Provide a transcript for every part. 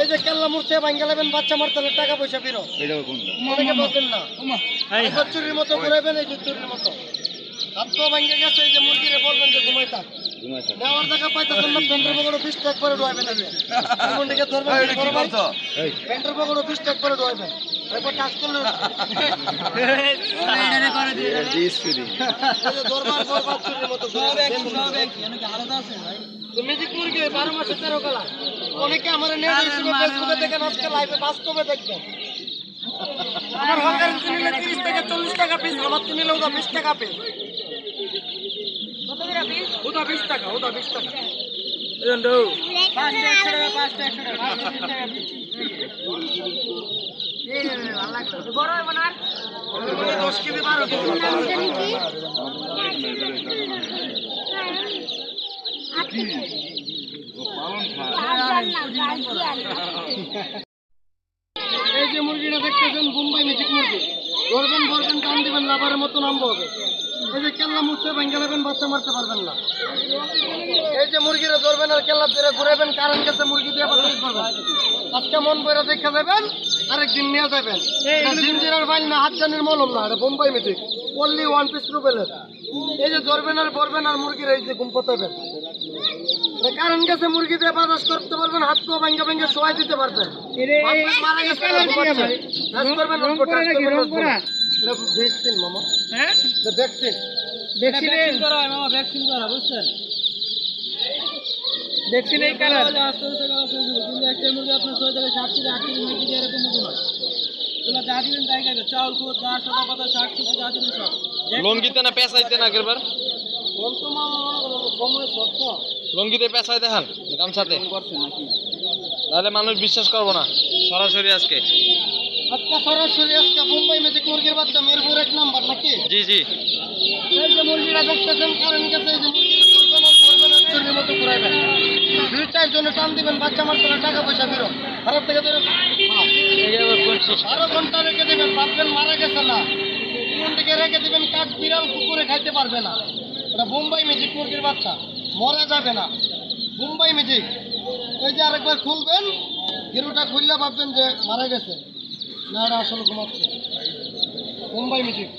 এই যে কেল্লা মুরছে ভাঙ্গা লাবেন বাচ্চা মারতে টাকা পয়সা ফিরো। অনেকে বলবেন না। চুরির মতো ঘুরাইবেন এই চুরির মতো। হাত তো ভাঙ্গে গেছে এই যে মুরগিরে বলবেন যে ঘুমাই থাক। নেওয়ার টাকা পাইতেছেন না পেন্টের পকেটে বিশ টাকা করে মুন্ডিকে ধরবেন বড় পেন্টের পকেটে বিশ টাকা করে ডুয়াইবেন এরপর করলে। ম্যাজিক মুরগি বারো মাসে তেরো কালা অনেকে আমার ফেসবুকে দেখেন আজকে লাইভে বাস্তবে দেখবেন আমার হকার কিনলে তিরিশ থেকে চল্লিশ টাকা পিস আমার কিনলে ওটা বিশ টাকা পিস ওটা বিশ টাকা ওটা বিশ টাকা। এই যে মুরগিটা দেখতেছেন, বোম্বাই ম্যাজিক মুরগি। ধরবেন ধরবেন টান দিবেন লাভারের মতো নামবো হবে এই যে কেল্লা মুছে ভেঙে বাচ্চা মারতে পারবেন না। এই যে মুরগিরা ধরবেন আর কেল্লা ধরে ঘুরাবেন কারেন্ট গেছে মুরগি দিয়ে বাতাস করবেন আজকে মন বইরা দেখে যাবেন আরেকদিন নিয়ে যাবেন। জিঞ্জিরার বাইল না হাতজানির মলম না এটা Bombay magic only one piece রুবেলের। এই যে ধরবেন আর ভরবেন আর মুরগির এই যে ঘুম পাতাবেন। কারণ গেছে মুরগি দিয়ে বাতাস করতে পারবেন হাত পা ভাঙ্গা ভাঙ্গা শোয়াই দিতে পারবেন। মারা গেছে দেখছেন এই কালার চাউল খুদ ঘাস সাদা পাতা শাক সবজি যা দিবেন সব। লঙ্গিতে না পেঁচাইতে না আগেরবার? মনে লঙ্গিতে পেঁচাই দেখান গামছাতে। তাহলে মানুষ বিশ্বাস করব না। সরাসরি আজকে। আজকে সরাসরি আজকে বোম্বাই ম্যাজিক মুরগির বাচ্চা মিরপুর এক নাম্বার নাকি? জি জি। এই যে মুরগিটা দেখতেছেন কারণ গেছে এই যে মুরগিটা ধরবেন আর ধরবেন আর চুরির মতো ঘুরাইবেন দুই চার জনে টান দিবেন, বাচ্চা মারতে টাকা পয়সা ফেরো ভারত থেকে ধরে বারো ঘণ্টা রেখে দিবেন, ভাববেন মারা গেছে না। কোন দিকে রেখে দেবেন কাক বিড়াল কুকুরে খাইতে পারবে না। ওটা বোম্বাই ম্যাজিক মুরগির বাচ্চা, মরা যাবে না। বোম্বাই ম্যাজিক এই যে আরেকবার খুলবেন, গিরুটা খুললে ভাববেন যে মারা গেছে। না, এটা আসলে ঘুমাচ্ছে। বোম্বাই ম্যাজিক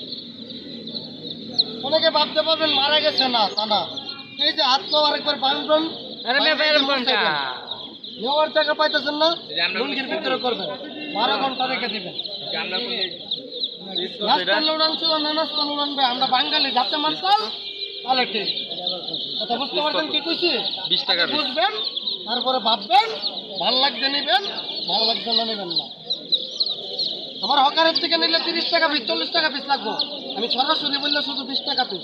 অনেকে ভাবতে পারবেন মারা গেছে না, তা না। এই যে হাত পাও আরেকবার বাঁধবেন নেওয়ার টাকা পাইতেছেন না লুঙ্গির ভিতরে করবেন? বারো ঘণ্টা রেখে দিবেন। নাস্তা লুড়ান ছিল না নাস্তা লুড়ান ভাই আমরা বাঙালি যাতে মানতাম তাহলে ঠিক। কথা বুঝতে পারছেন কি কইছি? বিশ টাকা বুঝবেন তারপরে ভাববেন ভালো লাগছে নিবেন ভালো লাগছে না নেবেন না। আমার হকারের থেকে নিলে তিরিশ টাকা পিস চল্লিশ টাকা পিস লাগবো। আমি সরাসরি বললে শুধু বিশ টাকা পিস।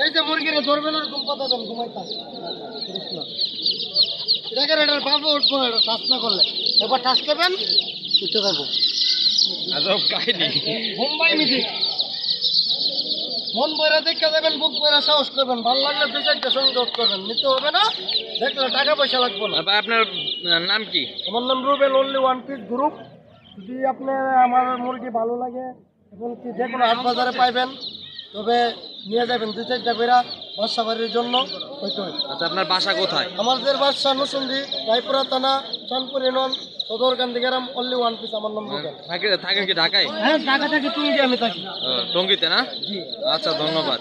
এই যে মুরগিরে ধরবেন আর ঘুম পাতাবেন ঘুমাইতাম এটাকে এটার পাবো উঠবো না এটা টাচ না করলে? একবার টাচ করবেন? উঠতে থাকব আজব কাহিনী। মুম্বাই মিটিং। মন বইরা দেখে যাবেন বুক বইরা সাহস করবেন ভালো লাগলে দু চারটে সংযোগ করবেন। নিতে হবে না দেখলে টাকা পয়সা লাগবে না। আপনার নাম কি? আমার নাম Rubel only one piece group যদি আপনার আমার মুরগি ভালো লাগে এবং কি যে কোনো হাট বাজারে পাইবেন তবে নিয়ে যাবেন দু চারটা বেড়া বাসা বাড়ির জন্য হইতে আচ্ছা আপনার বাসা কোথায়? আমাদের বাসা নসুন্দি রায়পুরা থানা ইউনিয়ন সদর গান্ধীগ্রাম অনলি ওয়ান পিস আমার নাম থাকেন কি ঢাকায়? হ্যাঁ ঢাকা থেকে তুমি আমি থাকি। টঙ্গিতে না? জি। আচ্ছা ধন্যবাদ।